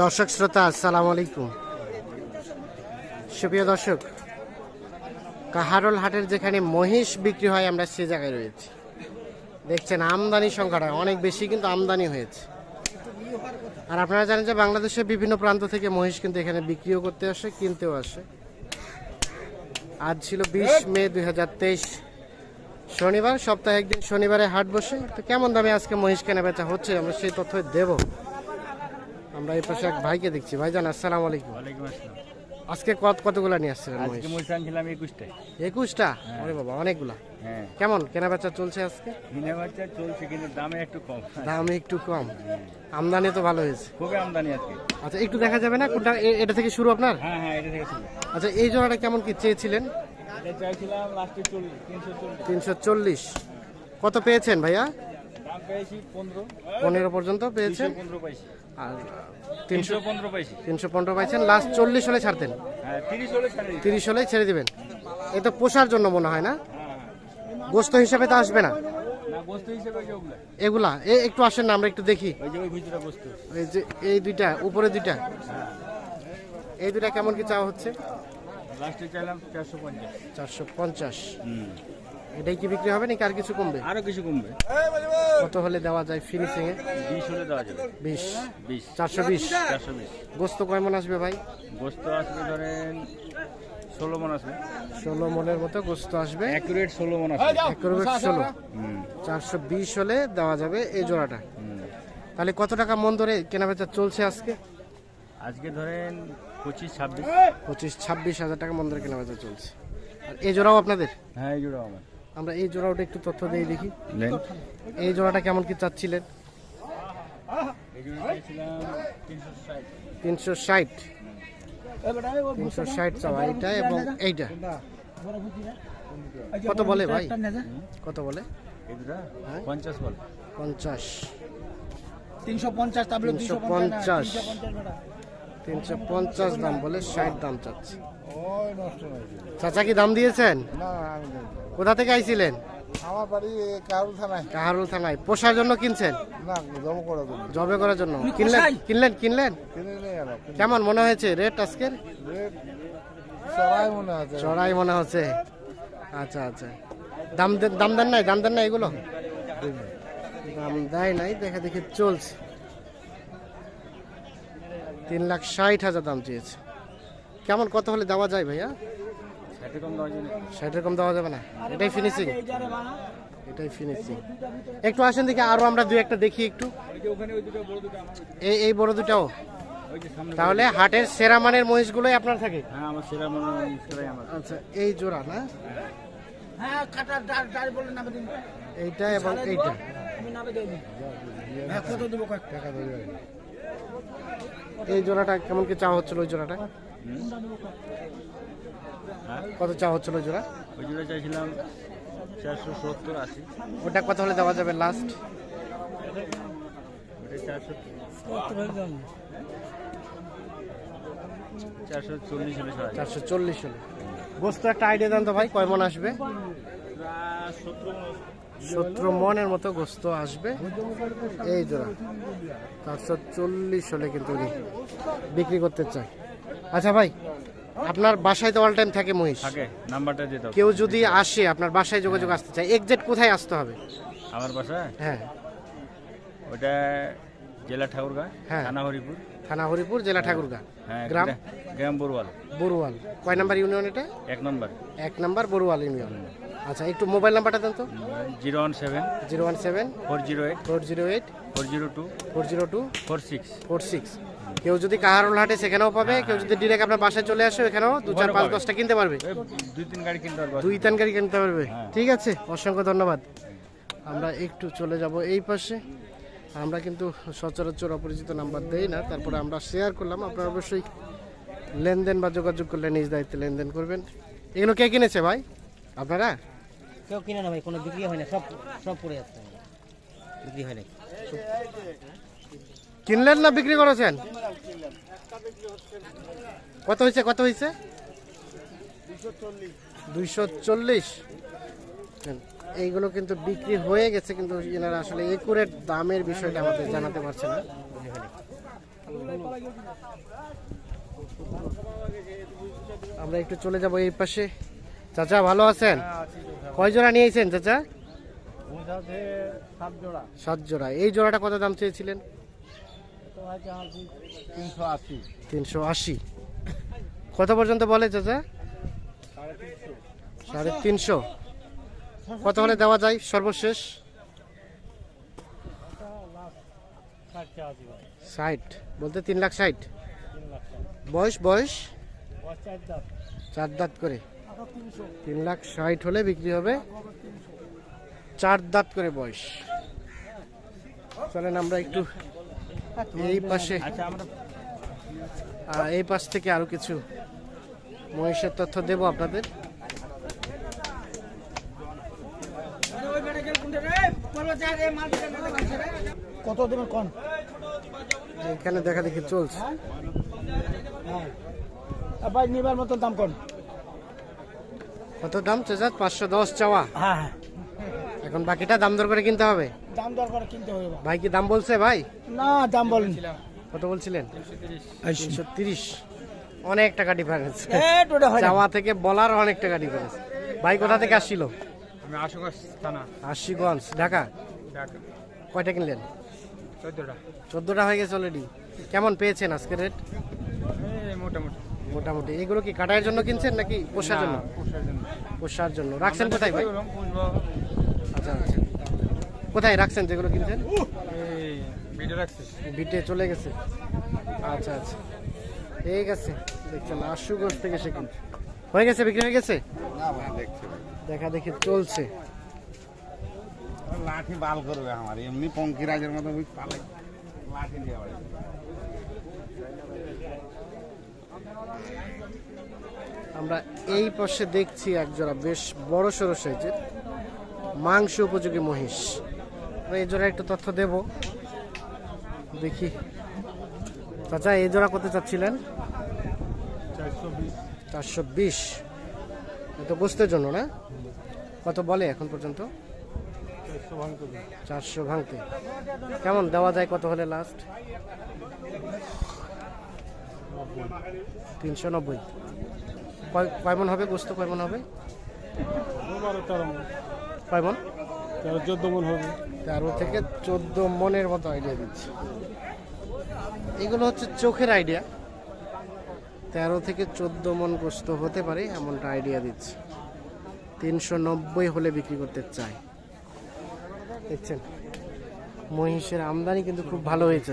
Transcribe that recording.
দর্শক শ্রোতা, আসসালামু আলাইকুম। সুপ্রিয় দর্শক, কাহারল হাটের যেখানে মহিষ বিক্রি হয়, আমরা সে জায়গায় রয়েছি। দেখছেন, আমদানি সংখ্যাটা অনেক বেশি, কিন্তু আমদানি হয়েছে। আর আপনারা জানেন যে বাংলাদেশের বিভিন্ন প্রান্ত থেকে মহিষ কিন্তু এখানে বিক্রিও করতে আসে, কিনতেও আসে। আজ ছিল বিশ মে দু হাজার তেইশ, শনিবার। সপ্তাহে একদিন শনিবারে হাট বসে। তো কেমন দামে আজকে মহিষ কেনা বেচা হচ্ছে, আমরা সেই তথ্য দেব। আমরা এই পাশে এক ভাইকে দেখছি। ভাইজান আসসালামু আলাইকুম। ওয়ালাইকুম আসসালাম। আজকে কত কতগুলা নিয়ে আসছিলেন আজকে মহিষ আনছিলাম একুশটায় একুশটা? আরে বাবা অনেকগুলা। হ্যাঁ। কেমন? কেনা বেচা চলছে আজকে? বাচ্চা চলছে কিন্তু দামে একটু কম। দাম একটু কম। আমদানি তো ভালো হয়েছে। খুবই আমদানি আজকে। আচ্ছা একটু দেখা যাবে না? কোনটা এটা থেকে শুরু আপনার? হ্যাঁ হ্যাঁ এটা থেকে ছিল আচ্ছা এই জোড়াটা কেমন কি চেয়েছিলেন? এটা চাইছিলাম লাস্টে চল্লিশ তিনশো চল্লিশ। তিনশো চল্লিশ। কত পেয়েছেন ভাইয়া? দাম পেয়েছি পনেরো। পনেরো পর্যন্ত পেয়েছেন? পনেরো পাইছি। আর তিনশো পনেরো পাইছি। তিনশো পনেরো পাইছেন লাস্ট চল্লিশ হলে ছাড়তেন হ্যাঁ তিরিশ হলে ছাড়ে দিবেন। এ তো পোষার জন্য মনে হয় না? হ্যাঁ গোস্ত হিসাবে তো আসবে না। এগুলা এ একটু আসেন না আমরা একটু দেখি। এই যে এই দুইটা উপরে দুইটা। এই দুইটা কেমন কি চাওয়া হচ্ছে? চারশো পঞ্চাশ। এটাই কি বিক্রি হবে নাকি আর কিছু কমবে? আরও কিছু কমবে। কত হলে দেওয়া যায় ফিনিশিং এ বিশ হলে দেওয়া যাবে। বিশ। বিশ। চারশো বিশ। চারশো বিশ। গোস্ত কয় মন আসবে ভাই? গোস্ত আসবে ধরেন ষোলো মন আসবে। ষোলো মনের মতো গোস্ত আসবে। অ্যাকুরেট মন আসবে। হলে দেওয়া যাবে এই জোড়াটা। তাহলে কত টাকা মন ধরে কেনাবেচা চলছে আজকে? আজকে ধরেন পঁচিশ ছাব্বিশ। পঁচিশ ছাব্বিশ হাজার টাকা মন ধরে কেনাবেচা চলছে। আর এই জোড়াও আপনাদের? হ্যাঁ এই জোড়া আমার। আমরা এই জোড়াটা একটু তথ্য দিয়ে দেখি। এই জোড়াটা কেমন কি চাচ্ছিলেন? তিনশো ষাট। তিনশো ষাট চাওয়া এইটা এবং এইটা। কত বলে ভাই? কত বলে? হ্যাঁ? পঞ্চাশ। বল পঞ্চাশ তিনশো পঞ্চাশ তিনশো পঞ্চাশ তিনশো পঞ্চাশ দাম বলে ষাট দাম চাচ্ছে। চাচা কি দাম দিয়েছেন? না আমি দেব। না। কোথা থেকে আইছিলেন? আমার বাড়ি কারুল থানায়। কাহারুল থানায়। পোষার জন্য কিনছেন? না জমা করে দেবো জবে করার জন্য। কিনলেন? কিনলেন? কিনলেন? নেই কেমন মনে হয়েছে রেট আজকের? রেট চড়াই মনে আছে চড়াই মনে হচ্ছে। আচ্ছা আচ্ছা। দাম দাম দেন নাই? দাম দেন না এগুলো? দাম দেয় নাই। দেখা দেখি চলছে। তিন লাখ ষাট হাজার দাম চেয়েছে। কেমন কত হলে দেওয়া যায় ভাইয়া? ষাটের কম দেওয়া যাবে? না। এটাই ফিনিশিং এটাই ফিনিশিং একটু আসেন দেখি আরও আমরা দুই একটা দেখি একটু। ওই যে ওখানে ওই দুটো বড় দুটো আমার এই এই বড় দুটাও। তাহলে হাটের সেরা মানের মহিষগুলোই আপনার থাকে? হ্যাঁ আমার সেরা আমার আচ্ছা এই জোড়া না? হ্যাঁ কাটার দাঁড় দাঁড় বলে নামে দিন। এইটা এবং এইটা। আমি নামে দেবো। হ্যাঁ কত দেবো কয়েক টাকা দেবো এই জোড়াটা কেমন কি চাওয়া হচ্ছিল ওই জোড়াটা? কত চা হচ্ছিল জোড়া? ওই জোড়া চাইছিলাম চারশো সত্তর আশি। ওটা কত হলে দেওয়া যাবে লাস্ট চারশো চারশো চল্লিশ হলে চারশো চল্লিশ হলে। গোস্ত একটা আইডিয়া দেন তো ভাই কয় মন আসবে? সত্তর সতেরো মনের মতো গোস্ত আসবে। এই জোড়া চারশো চল্লিশ হলে কিন্তু উনি বিক্রি করতে চায়। আচ্ছা ভাই আপনার বাসায় তো অল টাইম থাকে মহিষ। থাকে নাম্বারটা দিতে হবে। কেউ যদি আসে আপনার বাসায় যোগাযোগ আসতে চায় এক্সাক্ট কোথায় আসতে হবে? আমার বাসায়? হ্যাঁ। ওটা জেলা ঠাকুরগাঁ হ্যাঁ। থানা হরিপুর। থানা হরিপুর জেলা ঠাকুরগাঁ। হ্যাঁ গ্রাম? গ্রাম গ্রাম বড়ুয়াল। বড়ুয়াল। কয় নাম্বার ইউনিয়ন এটা? এক নম্বর। এক নাম্বার বড়ুয়াল ইউনিয়ন। আচ্ছা একটু মোবাইল নাম্বারটা দেন তো। Zero one seven. Zero one seven. Four zero eight. Four zero eight. Four zero two. Four zero two. Four six. Four six. কেউ যদি কাহারুল হাটে সেখানেও পাবে কেউ যদি ডিরেক্ট আপনার বাসায় চলে আসে এখানেও দু চার পাঁচ দশটা কিনতে পারবে। দুই তিন গাড়ি কিনতে পারব। দুই তিন গাড়ি কিনতে পারবে। হ্যাঁ। ঠিক আছে অসংখ্য ধন্যবাদ। আমরা একটু চলে যাব এই পাশে। আমরা কিন্তু সচরাচর অপরিচিত নাম্বার দেই না তারপরে আমরা শেয়ার করলাম। আপনারা অবশ্যই লেনদেন বা যোগাযোগ করলে নিজ দায়িত্বে লেনদেন করবেন। এগুলো কে কিনেছে ভাই? আপনারা? কেউ কিনে না ভাই কোনো বিক্রি হয় না সব সব পড়ে যাচ্ছে বিক্রি হয় না। কিনলেন না বিক্রি করেছেন? কত হয়েছে কত হয়েছে? দুইশো চল্লিশ। এইগুলো কিন্তু বিক্রি হয়ে গেছে কিন্তু এনারা আসলে একুরেট দামের বিষয়টা আমাদের জানাতে পারছে না। আমরা একটু চলে যাব এই পাশে। চাচা ভালো আছেন? কয় জোড়া নিয়েছেন চাচা? সাত জোড়া। এই জোড়াটা কত দাম চেয়েছিলেন? তিনশো আশি। কত পর্যন্ত বলে চাচা? সাড়ে তিনশো। কত হলে দেওয়া যায় সর্বশেষ? ষাট। বলতে তিন লাখ ষাট। বয়স বয়স? চার দাঁত করে। তিন লাখ ষাট হলে বিক্রি হবে। চার দাঁত করে বয়স। চলেন আমরা একটু এই পাশে। এই পাশ থেকে আরও কিছু মহিষের তথ্য দেব আপনাদের। কত দেবেন কন? এখানে দেখা দেখি চলছে। হ্যাঁ। ভাই নিবার মতন দাম কন? কত দাম? চেজাত পাঁচশো দশ চাওয়া। হ্যাঁ হ্যাঁ। এখন বাকিটা দাম দর করে কিনতে হবে? দাম দর করে কিনতে হবে ভাই। কি দাম বলছে ভাই? না দাম বলেন। কত বলছিলেন? তিনশো তিরিশ। অনেক টাকা ডিফারেন্স টোটা হয় না। থেকে বলার অনেক টাকা ডিফারেন্স ভাই কোথা থেকে আসছিল? আমি আশুগঞ্জ থানা। আশিগঞ্জ ঢাকা? ঢাকা। কয়টা কিনলেন? চোদ্দোটা। চোদ্দোটা হয়ে গেছে অলরেডি কেমন পেয়েছেন আজকে রেট মোটামুটি। মোটামুটি। এগুলো কি কাটার জন্য কিনছেন নাকি পোষার জন্য? না, পোষার জন্য। পোষার জন্য। রাখছেন কোথায় ভাই? কোথায় রাখছেন যেগুলো কিনছেন? বিটে চলে গেছে। আচ্ছা আচ্ছা। ঠিক আছে দেখছেন আশুগঞ্জ থেকে সে কিনছে। হয়ে গেছে বিক্রি হয়ে গেছে? দেখা দেখি চলছে। লাঠি বাল করবে আমার এমনি পঙ্কিরাজের মতো ওই পালাই লাঠি দিয়ে আমরা এই পাশে দেখছি একজোড়া বেশ বড় সড়ো সাইজের মাংস উপযোগী মহিষ। এই জোড়া একটু তথ্য দেব। দেখি। চাচা, এই জোড়া কত চাচ্ছিলেন? চারশো বিশ। তো গোস্তের জন্য না? কত বলে এখন পর্যন্ত? চারশো ভাঙতে। কেমন দেওয়া যায়, কত হলে লাস্ট তিনশো নব্বই। কয় কয় মন হবে গোস্ত? কয় মন হবে? কয় মন? তেরো চোদ্দ মন হবে। তেরো থেকে চোদ্দ মনের মতো আইডিয়া দিচ্ছি। এগুলো হচ্ছে চোখের আইডিয়া তেরো থেকে চোদ্দ মন গোস্ত হতে পারে এমনটা আইডিয়া দিচ্ছি। তিনশো নব্বই হলে বিক্রি করতে চাই। দেখছেন? মহিষের আমদানি কিন্তু খুব ভালো হয়েছে